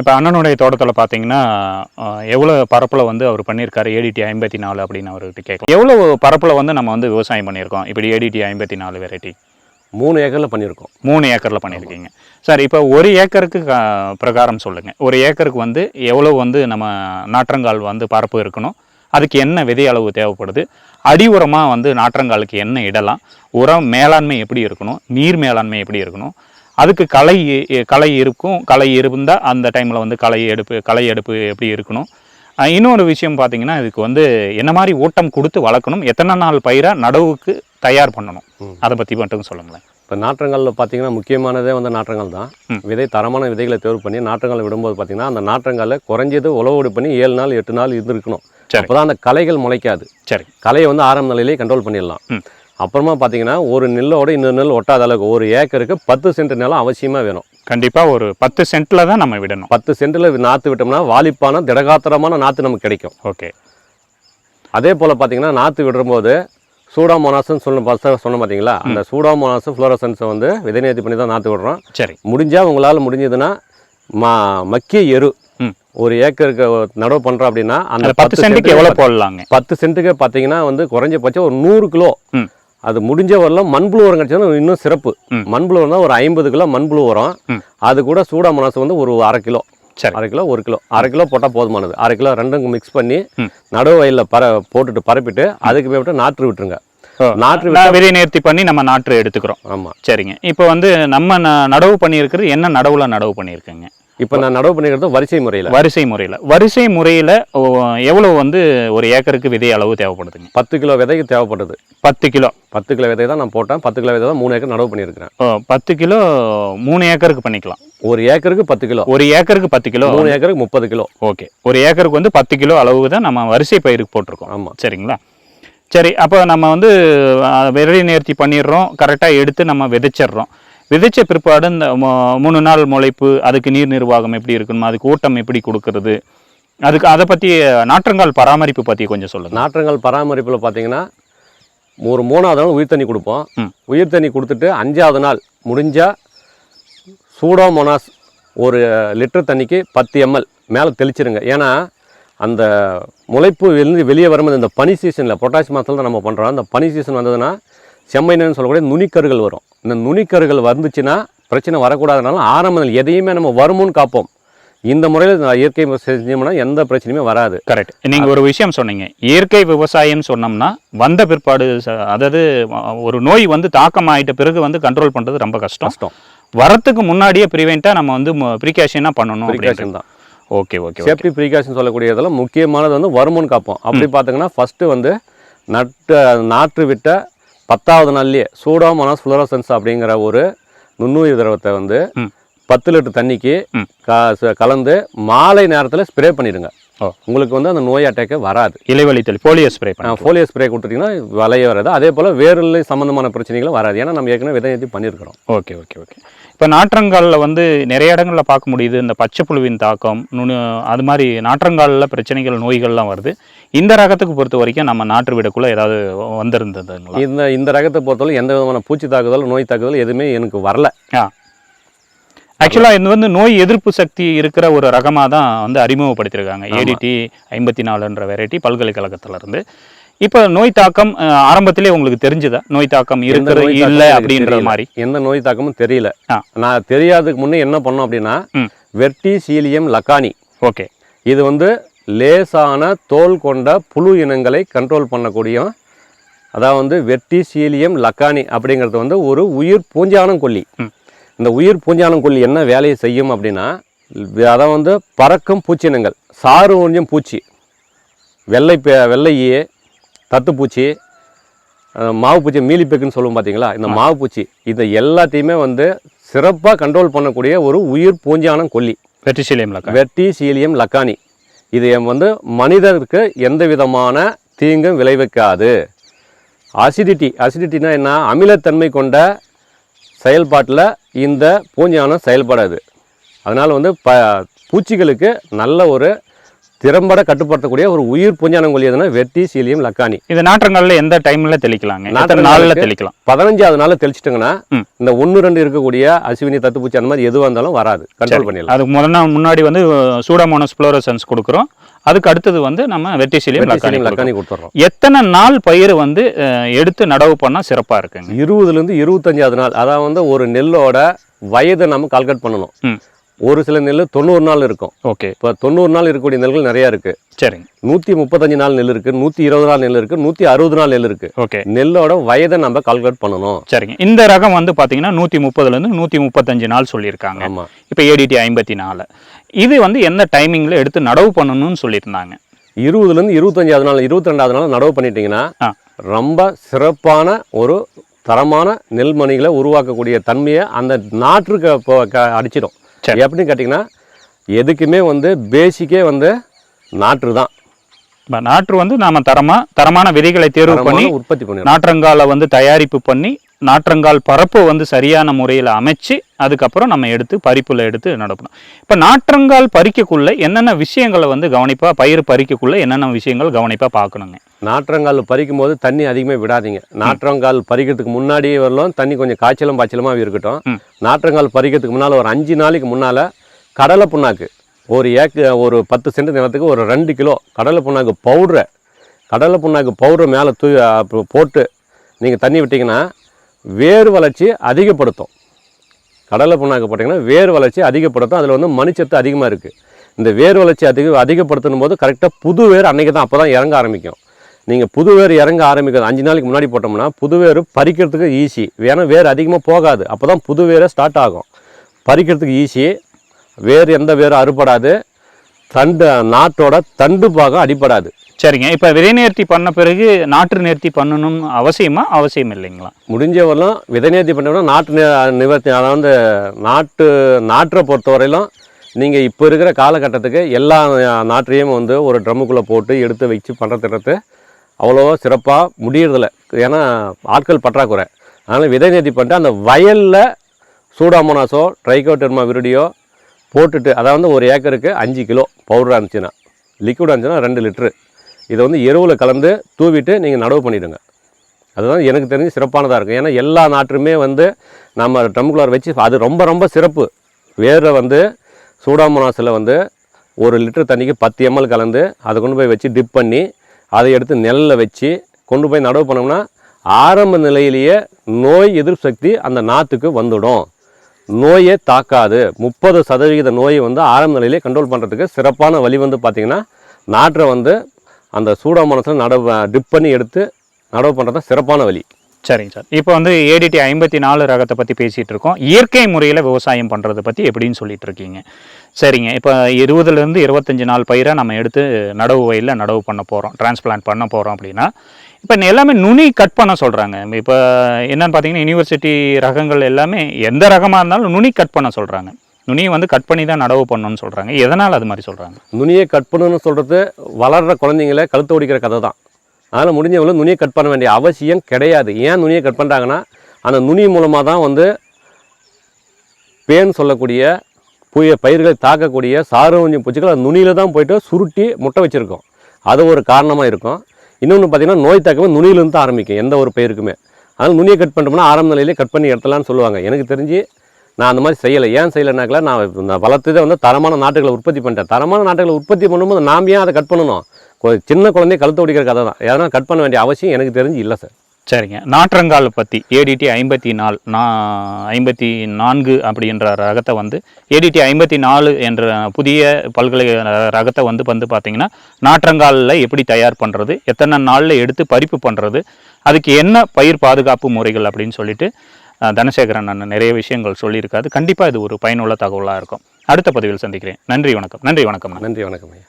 இப்போ அண்ணனுடைய தோட்டத்தில் பார்த்தீங்கன்னா எவ்வளோ பரப்பில் வந்து அவர் பண்ணியிருக்காரு ஏடிடி ஐம்பத்தி நாலு அப்படின்னு அவர்கிட்ட கேட்கலாம். எவ்வளோ பரப்பில் வந்து நம்ம வந்து விவசாயம் பண்ணியிருக்கோம் இப்படி ஏடிடி ஐம்பத்தி நாலு வெரைட்டி மூணு ஏக்கரில் பண்ணியிருக்கோம் மூணு ஏக்கரில் பண்ணியிருக்கீங்க சார் இப்போ ஒரு ஏக்கருக்கு க- பிரகாரம் சொல்லுங்கள் ஒரு ஏக்கருக்கு வந்து எவ்வளோ வந்து நம்ம நாற்றங்கால் வந்து பரப்பு இருக்கணும்? அதுக்கு என்ன விதை அளவு தேவைப்படுது? அடி உரமாக வந்து நாற்றங்காலுக்கு என்ன இடலாம்? உரம் மேலாண்மை எப்படி இருக்கணும்? நீர் மேலாண்மை எப்படி இருக்கணும்? அதுக்கு களை களை இருக்கும். களை இருந்தால் அந்த டைமில் வந்து களை எடுப்பு களை எடுப்பு எப்படி இருக்கணும்? இன்னொரு விஷயம் பார்த்தீங்கன்னா இதுக்கு வந்து என்ன மாதிரி ஊட்டம் கொடுத்து வளர்க்கணும்? எத்தனை நாள் பயிராக நடவுக்கு தயார் பண்ணணும்? அதை பற்றி மட்டும் சொல்லுங்களேன். இப்போ நாற்றங்காலில் பார்த்தீங்கன்னா முக்கியமானதே வந்து நாற்றங்கால் தான். விதை தரமான விதைகளை தேர்வு பண்ணி நாற்றங்கால் விடும்போது பார்த்தீங்கன்னா அந்த நாற்றங்காலில் குறைஞ்சது உழவோடு பண்ணி ஏழு நாள் எட்டு நாள் இருந்திருக்கணும். சரி. அப்போ தான் அந்த களைகள் முளைக்காது. சரி. களையை வந்து ஆரம்ப நிலையிலேயே கண்ட்ரோல் பண்ணிடலாம். அப்புறமா பார்த்தீங்கன்னா ஒரு நெல்லோட இன்னொரு நெல் ஒட்டாத அளவுக்கு ஒரு ஏக்கருக்கு பத்து சென்ட் நிலம் அவசியமாக வேணும். கண்டிப்பாக ஒரு பத்து சென்ட்டில் தான் நம்ம விடணும். பத்து சென்ட்டில் நாற்று விட்டோம்னா வாலிப்பான திடகாத்திரமான நாற்று நமக்கு கிடைக்கும். ஓகே. அதே போல் பார்த்தீங்கன்னா நாற்று விடும்போது சூடாமோனாஸ்ன்னு சொன்ன சொன்ன பார்த்தீங்களா அந்த சூடாமோனாஸ் ஃப்ளோரசன்ஸை வந்து விதை நேர்த்தி பண்ணி தான் நாற்று விடுறோம். சரி. முடிஞ்சால் உங்களால் முடிஞ்சதுன்னா மா மக்கிய எரு. ஒரு ஏக்கருக்கு நடவு பண்ணுறோம் அப்படின்னா அந்த பத்து சென்ட்டுக்கு எவ்வளோ போடலாங்க? பத்து சென்ட்டுக்கு பார்த்தீங்கன்னா வந்து குறைஞ்சபட்சம் ஒரு நூறு கிலோ அது முடிஞ்ச வரலாம் மண்புழு உரம் கிடைச்சதுன்னா இன்னும் சிறப்பு. மண்புழு உரம் ஒரு ஐம்பது கிலோ மண்புழு உரம். அது கூட சூடாமோனாஸ் வந்து ஒரு அரை கிலோ. சரி. அரை கிலோ ஒரு கிலோ. அரை கிலோ போட்டால் போதுமானது. அரை கிலோ ரெண்டும் மிக்ஸ் பண்ணி ம். நடுவு வயலில் பர போட்டுட்டு பரப்பிட்டு அதுக்கு போய்விட்டு நாற்று விட்டுருங்க. நாற்று விதை நேர்த்தி பண்ணி நம்ம நாற்று எடுத்துக்கிறோம். ஆமாம் சரிங்க. இப்போ வந்து நம்ம நடவு பண்ணியிருக்கிறது என்ன நடவுல நடவு பண்ணியிருக்கேங்க? இப்போ நான் நடவு பண்ணிக்கிறது வரிசை முறையில். வரிசை முறையில். வரிசை முறையில் எவ்வளோ வந்து ஒரு ஏக்கருக்கு விதை அளவு தேவைப்படுதுங்க? பத்து கிலோ விதைக்கு தேவைப்பட்டது. பத்து கிலோ. பத்து கிலோ விதை தான் நான் போட்டேன். பத்து கிலோ விதை தான் மூணு ஏக்கர் நடவு பண்ணியிருக்கிறேன். ஓ, பத்து கிலோ மூணு ஏக்கருக்கு பண்ணிக்கலாம். ஒரு ஏக்கருக்கு பத்து கிலோ. ஒரு ஏக்கருக்கு பத்து கிலோ. மூணு ஏக்கருக்கு முப்பது கிலோ. ஓகே. ஒரு ஏக்கருக்கு வந்து பத்து கிலோ அளவு தான் நம்ம வரிசை பயிருக்கு போட்டிருக்கோம். ஆமாம் சரிங்களா? சரி அப்போ நம்ம வந்து விதை நேர்த்தி பண்ணிடுறோம். கரெக்டாக எடுத்து நம்ம விதைச்சிடுறோம். விதைச்ச பிற்பாடு இந்த மு- மூணு நாள் முளைப்பு அதுக்கு நீர் நிர்வாகம் எப்படி இருக்கணும் அதுக்கு ஊட்டம் எப்படி கொடுக்கறது? அதுக்கு அதை பற்றி நாற்றங்கால் பராமரிப்பு பற்றி கொஞ்சம் சொல்லுங்க. நாற்றங்கள் பராமரிப்பில் பார்த்தீங்கன்னா ஒரு மூணாவது நாள் உயிர் தண்ணி கொடுப்போம். உயிர் தண்ணி கொடுத்துட்டு அஞ்சாவது நாள் முடிஞ்சால் சூடோமோனாஸ் ஒரு லிட்டர் தண்ணிக்கு பத்து எம்எல் மேலே தெளிச்சிருங்க. ஏன்னா அந்த முளைப்பு வெளியே வெளியே வரும்போது இந்த பனி சீசனில் பொட்டாசி மாதத்தில் தான் நம்ம பண்ணுறோம் அந்த பனி சீசன் வந்ததுன்னா செம்மைன்னு சொல்லக்கூடிய நுனிக்கருகள் வரும். இந்த நுனிக்கருகள் வந்துச்சுன்னா பிரச்சனை வரக்கூடாதனால ஆரம்ப நிலை எதையுமே நம்ம வருமுன்னு காப்போம். இந்த முறையில் இயற்கை செஞ்சோம்னா எந்த பிரச்சனையுமே வராது. கரெக்ட் நீங்க ஒரு விஷயம் சொன்னீங்க. இயற்கை விவசாயம் சொன்னோம்னா வந்த பிற்பாடு அதாவது ஒரு நோய் வந்து தாக்கம் ஆயிட்ட பிறகு வந்து கண்ட்ரோல் பண்றது ரொம்ப கஷ்டம். கஷ்டம். வரத்துக்கு முன்னாடியே ப்ரிவெண்ட்டாக நம்ம வந்து ப்ரிகாஷனாக பண்ணணும் ப்ரிகாஷன் தான். ஓகே ஓகே சேஃப்டி ப்ரீகாஷன் சொல்லக்கூடியதெல்லாம் முக்கியமானது வந்து வருமுன் காப்போம். அப்படி பார்த்தீங்கன்னா ஃபஸ்ட்டு வந்து நட்டு நாற்று விட்ட பத்தாவது நாள்லயே சூடாமோனாஸ் ஃப்ளோரசன்ஸ் அப்படிங்கிற ஒரு நுண்ணுயிர் திரவத்தை வந்து. பத்து லிட்டர் தண்ணிக்கு கலந்து மாலை நேரத்தில் ஸ்ப்ரே பண்ணிடுங்க. உங்களுக்கு வந்து அந்த நோய் அட்டாக்கே வராது. இலைவழி தெளி போலியோ ஸ்ப்ரே பண்ண ஃபோலியோ ஸ்ப்ரே கொடுத்துட்டிங்கன்னா வலைய வராது. அதே போல் வேரில் சம்மந்தமான பிரச்சனைகளும் வராது. ஏன்னா நம்ம ஏற்கனவே விதை ஏற்றி பண்ணியிருக்கிறோம். Okay okay okay. இப்போ நாற்றங்காலில் வந்து நிறைய இடங்களில் பார்க்க முடியுது. இந்த பச்சை புழுவின் தாக்கம் நுணு அது மாதிரி நாற்றங்காலில் பிரச்சனைகள் நோய்கள்லாம் வருது. இந்த ரகத்துக்கு பொறுத்த வரைக்கும் நம்ம நாற்று விடக்குள்ள ஏதாவது வந்திருந்ததுங்களா? இந்த இந்த ரகத்தை பொறுத்தவரை எந்த விதமான பூச்சி தாக்குதல் நோய் தாக்குதல் எதுவுமே எனக்கு வரல. ஆ. ஆக்சுவலாக இது வந்து நோய் எதிர்ப்பு சக்தி இருக்கிற ஒரு ரகமாக தான் வந்து அறிமுகப்படுத்தியிருக்காங்க. ஏடிடி ஐம்பத்தி நாலுன்ற வெரைட்டி பல்கலைக்கழகத்துல இருந்து இப்போ நோய் தாக்கம் ஆரம்பத்திலே உங்களுக்கு தெரிஞ்சுதா? நோய் தாக்கம் இருக்கிறது இல்லை அப்படின்ற. மாதிரி. எந்த நோய் தாக்கமும் தெரியல. நான் தெரியாததுக்கு முன்னே என்ன பண்ணோம் அப்படின்னா. Verticillium lecanii. ஓகே. இது வந்து லேசான தோல் கொண்ட புழு இனங்களை கண்ட்ரோல் பண்ணக்கூடிய அதாவது வந்து வெர்டி சீலியம் லக்கானி அப்படிங்கிறது வந்து ஒரு உயிர் பூஞ்சானம் கொல்லி. இந்த உயிர் பூஞ்சானம் கொல்லி என்ன வேலையை செய்யும் அப்படின்னா அதாவது வந்து பறக்கும் பூச்சினங்கள் சாறு ஒழிஞ்சும் பூச்சி. வெள்ளை பே- வெள்ளையே தத்துப்பூச்சி மாவு பூச்சி மீலிப்பெக்குன்னு சொல்லுவோம் பார்த்தீங்களா இந்த மாவு பூச்சி இதை எல்லாத்தையுமே வந்து சிறப்பாக கண்ட்ரோல் பண்ணக்கூடிய ஒரு உயிர் பூஞ்சானம் கொல்லி வெற்றிசீலியம் லக்கா. வெட்டி சீலியம் லக்கானி இது வந்து மனிதருக்கு எந்த விதமான தீங்கும் விளைவிக்காது. அசிடிட்டி அசிடிட்டினா என்ன? அமிலத்தன்மை கொண்ட செயல்பாட்டில் இந்த பூஞ்சானம் செயல்படாது. அதனால் வந்து ப பூச்சிகளுக்கு நல்ல ஒரு திறம்பட கட்டுப்படுத்தக்கூடிய ஒரு உயிர் பூஞ்சானங்கொல்லி எதுனா வெட்டி சீலியம் லக்கானி இது நாற்றங்காலில் எந்த டைம்ல தெளிக்கலாங்க நாற்றங்காலுக்கு நாளில் தெளிக்கலாம்? பதினஞ்சாவது நாள்ல தெளிச்சிட்டோங்கன்னா. இந்த ஒன்று ரெண்டு இருக்கக்கூடிய அசுவினி தத்துப்பூச்சி அந்த மாதிரி எதுவாக இருந்தாலும் வராது. கண்ட்ரோல் பண்ணிடலாம். அதுக்கு முதல்ல முன்னாடி வந்து சூடாமோனஸ் ஃப்ளோரசன்ஸ் கொடுக்குறோம். அதுக்கு அடுத்தது வந்து நம்ம வெட்டி லக்கானி சீலியம் கொடுக்குறோம். லக்கானி கொடுத்துட்றோம் எத்தனை நாள் பயிர் வந்து எடுத்து நடவு பண்ணா சிறப்பா இருக்குங்க? இருபதுலேருந்து இருபத்தஞ்சாவது நாள் அதாவது வந்து ஒரு நெல்லோட வயதை நம்ம கால்குலேட் பண்ணணும். ஒரு சில நெல் தொண்ணூறு நாள் இருக்கும். ஓகே. இப்போ தொண்ணூறு நாள் இருக்கக்கூடிய நெல்கள் நிறையா இருக்குது சரிங்க. நூற்றி முப்பத்தஞ்சு நாள் நெல் இருக்குது நூற்றி இருபது நாள் நெல் இருக்குது நூற்றி அறுபது நாள் நெல் இருக்குது ஓகே. நெல்லோட வயதை நம்ம கால்குலேட் பண்ணணும். சரிங்க. இந்த ரகம் வந்து பாத்தீங்கன்னா நூற்றி முப்பதுலேருந்து நூற்றி முப்பத்தஞ்சு நாள் சொல்லியிருக்காங்க. ஆமாம் இப்போ ஏடிடி ஐம்பத்தி நாலு இது வந்து எந்த டைமிங்கில் எடுத்து நடவு பண்ணணும்னு சொல்லியிருந்தாங்க? இருபதுலேருந்து இருபத்தஞ்சாவது நாள் இருபத்தி ரெண்டாவது நாள் நடவு பண்ணிட்டீங்கன்னா ரொம்ப சிறப்பான ஒரு தரமான நெல்மணிகளை உருவாக்கக்கூடிய தன்மையை அந்த நாற்றுக்கு அடிச்சிடும். எப்படின்னு கேட்டிங்கன்னா எதுக்குமே வந்து பேசிக்கே வந்து நாற்று தான். நாற்று வந்து நாம தரமா தரமான விதைகளை தேர்வு பண்ணி உற்பத்தி பண்ணிடும் நாற்றங்காலை வந்து தயாரிப்பு பண்ணி நாற்றங்கால் பரப்பு வந்து சரியான முறையில் அமைச்சு அதுக்கப்புறம் நம்ம எடுத்து பறிப்புல எடுத்து நடக்கணும் இப்போ நாற்றங்கால் பறிக்கக்குள்ள என்னென்ன விஷயங்களை வந்து கவனிப்பா? பயிர் பறிக்கக்குள்ள என்னென்ன விஷயங்கள் கவனிப்பா? பார்க்கணுங்க. நாற்றங்கால் பறிக்கும் போது தண்ணி அதிகமாக விடாதீங்க. நாற்றங்கால் பறிக்கிறதுக்கு முன்னாடி வரலாம். தண்ணி கொஞ்சம் காய்ச்சலும் பாய்ச்சலுமாக இருக்கட்டும். நாற்றங்கால் பறிக்கிறதுக்கு முன்னால் ஒரு அஞ்சு நாளைக்கு முன்னால் கடலை புண்ணாக்கு. ஒரு ஏக்கு ஒரு பத்து சென்ட் நிலத்துக்கு ஒரு ரெண்டு கிலோ கடலை புண்ணாக்கு பவுட்ரை கடலை புண்ணாக்கு பவுட்ரு மேலே தூ போட்டு நீங்கள் தண்ணி விட்டிங்கன்னா வேர் வளர்ச்சி அதிகப்படுத்தும். கடலை புண்ணாக்கு போட்டிங்கன்னா வேர் வளர்ச்சி அதிகப்படுத்தும். அதில் வந்து மணிச்சத்து அதிகமாக இருக்குது இந்த வேர் வளர்ச்சி அதிக அதிகப்படுத்தணும் போது கரெக்டாக புது வேர் அன்றைக்கி தான் அப்போ தான் இறங்க ஆரம்பிக்கும். நீங்கள் புது வேர் இறங்க ஆரம்பிக்கிறது அஞ்சு நாளைக்கு முன்னாடி போட்டோம்னா புது வேர் பறிக்கிறதுக்கு ஈஸி ஏன்னா வேர் அதிகமாக போகாது. அப்போ தான் புது வேரே ஸ்டார்ட் ஆகும். பறிக்கிறதுக்கு ஈஸி வேர் எந்த வேரும் அறுபடாது. தண்டு நாட்டோட தண்டு பாகம் அடிபடாது. சரிங்க. இப்போ விதை நேர்த்தி பண்ண பிறகு நாற்று நேர்த்தி பண்ணணும் அவசியமா அவசியம் இல்லைங்களா? முடிஞ்ச வரலாம் விதை நேர்த்தி பண்ணோம்னா நாட்டு நி- நிவர்த்தி அதாவது நாட்டு நாற்றை பொறுத்தவரையிலும் நீங்கள் இப்போ இருக்கிற காலகட்டத்துக்கு எல்லா நாற்றையும் வந்து ஒரு ட்ரம்முக்குள்ளே போட்டு எடுத்து வச்சு பண்ணுற திட்டத்தை அவ்வளோவா சிறப்பாக முடியறதில்ல. ஏன்னா ஆட்கள் பற்றாக்குறை. அதனால் விதை நேர்த்தி பண்ணிட்டு அந்த வயலில் சூடாமோனாஸோ ட்ரைகோடெர்மா விருடியோ போட்டுட்டு அதாவது ஒரு ஏக்கருக்கு அஞ்சு கிலோ பவுடர் இருந்துச்சுன்னா லிக்விட் இருந்துச்சுன்னா ரெண்டு லிட்ரு இதை வந்து எருவில் கலந்து தூவிட்டு நீங்கள் நடவு பண்ணிவிடுங்க அதுதான் எனக்கு தெரிஞ்சு சிறப்பானதாக இருக்கும். ஏன்னா எல்லா நாட்டுமே வந்து நம்ம ட்ரம்குள்ளார் வச்சு அது ரொம்ப ரொம்ப சிறப்பு. வேரில் வந்து சூடாமனாசில் வந்து ஒரு லிட்டர் தண்ணிக்கு பத்து எம்எல் கலந்து அதை கொண்டு போய் வச்சு டிப் பண்ணி அதை எடுத்து நெல்லில் வச்சு கொண்டு போய் நடவு பண்ணோம்னா ஆரம்ப நிலையிலேயே நோய் எதிர்ப்பு சக்தி அந்த நாற்றுக்கு வந்துடும். நோயே தாக்காது. முப்பது சதவிகித நோயை வந்து ஆரம்ப நிலையிலே கண்ட்ரோல் பண்ணுறதுக்கு சிறப்பான வழி வந்து பார்த்திங்கன்னா நாற்றை வந்து அந்த சூடாமோனஸில் நடவு டிப் பண்ணி எடுத்து நடவு பண்ணுறது தான் சிறப்பான வழி. சரிங்க சார். இப்போ வந்து ஏடிடி ஐம்பத்தி நாலு ரகத்தை பற்றி பேசிகிட்டு இருக்கோம். இயற்கை முறையில் விவசாயம் பண்ணுறதை பற்றி எப்படின்னு சொல்லிட்டு இருக்கீங்க. சரிங்க. இப்போ இருபதுலேருந்து இருபத்தஞ்சி நாள் பயிரை நம்ம எடுத்து நடவு வயலில் நடவு பண்ண போகிறோம் டிரான்ஸ்பிளான்ட் பண்ண போகிறோம் அப்படின்னா இப்போ எல்லாமே நுனி கட் பண்ண சொல்கிறாங்க இப்போ என்னென்னு பார்த்தீங்கன்னா யூனிவர்சிட்டி ரகங்கள் எல்லாமே எந்த ரகமாக இருந்தாலும் நுனி கட் பண்ண சொல்கிறாங்க நுனியை வந்து கட் பண்ணி தான் நடவு பண்ணணும்னு சொல்கிறாங்க எதனால் அது மாதிரி சொல்கிறாங்க நுனியை கட் பண்ணணும்னு சொல்கிறது வளர்கிற குழந்தைங்கள கழுத்து ஒடிக்கிற கதை தான். அதனால் முடிஞ்சவங்களும் நுனியை கட் பண்ண வேண்டிய அவசியம் கிடையாது. ஏன் நுனியை கட் பண்ணுறாங்கன்னா அந்த நுனி மூலமாக தான் வந்து பேன் சொல்லக்கூடிய புய பயிர்களை தாக்கக்கூடிய சாரவஞ்சி பூச்சிகள் அந்த நுனியில் தான் போயிட்டு சுருட்டி முட்டை வச்சுருக்கோம். அது ஒரு காரணமாக இருக்கும். இன்னொன்று பார்த்தீங்கன்னா நோய் தாக்கமே நுனியிலேருந்து தான் ஆரம்பிக்கும் எந்த ஒரு பயிருக்குமே. அதனால் நுனியை கட் பண்ணுறோம்னா ஆரம்ப நிலையிலே கட் பண்ணி எடுத்தலாம்னு சொல்லுவாங்க. எனக்கு தெரிஞ்சு நான் அந்த மாதிரி செய்யலை. ஏன் செய்யலைனாக்கல நான் வளர்த்ததே வந்து தரமான நாட்டுகளை உற்பத்தி பண்ணிட்டேன். தரமான நாட்டுகளை உற்பத்தி பண்ணும்போது நாம் ஏன் அதை கட் பண்ணணும்? கொ- சின்ன குழந்தைய கழுத்து ஒடிக்கிற கதை தான். ஏன்னா கட் பண்ண வேண்டிய அவசியம் எனக்கு தெரிஞ்சு இல்லை சார். சரிங்க. நாற்றங்கால் பற்றி ஏடிடி ஐம்பத்தி நாலு நா ஐம்பத்தி நான்கு அப்படின்ற ரகத்தை வந்து ஏடிடி ஐம்பத்தி நாலு என்ற புதிய பல்கலை ரகத்தை வந்து வந்து பார்த்தீங்கன்னா நாற்றங்காலில் எப்படி தயார் பண்ணுறது எத்தனை நாளில் எடுத்து பறிப்பு பண்ணுறது அதுக்கு என்ன பயிர் பாதுகாப்பு முறைகள் அப்படின்னு சொல்லிட்டு தனசேகரன் அண்ணன் நிறைய விஷயங்கள் சொல்லியிருக்காது கண்டிப்பாக இது ஒரு பயனுள்ள தகவலாக இருக்கும். அடுத்த பதிவில் சந்திக்கிறேன். நன்றி வணக்கம். நன்றி வணக்கம் நன்றி வணக்கம் ஐயா.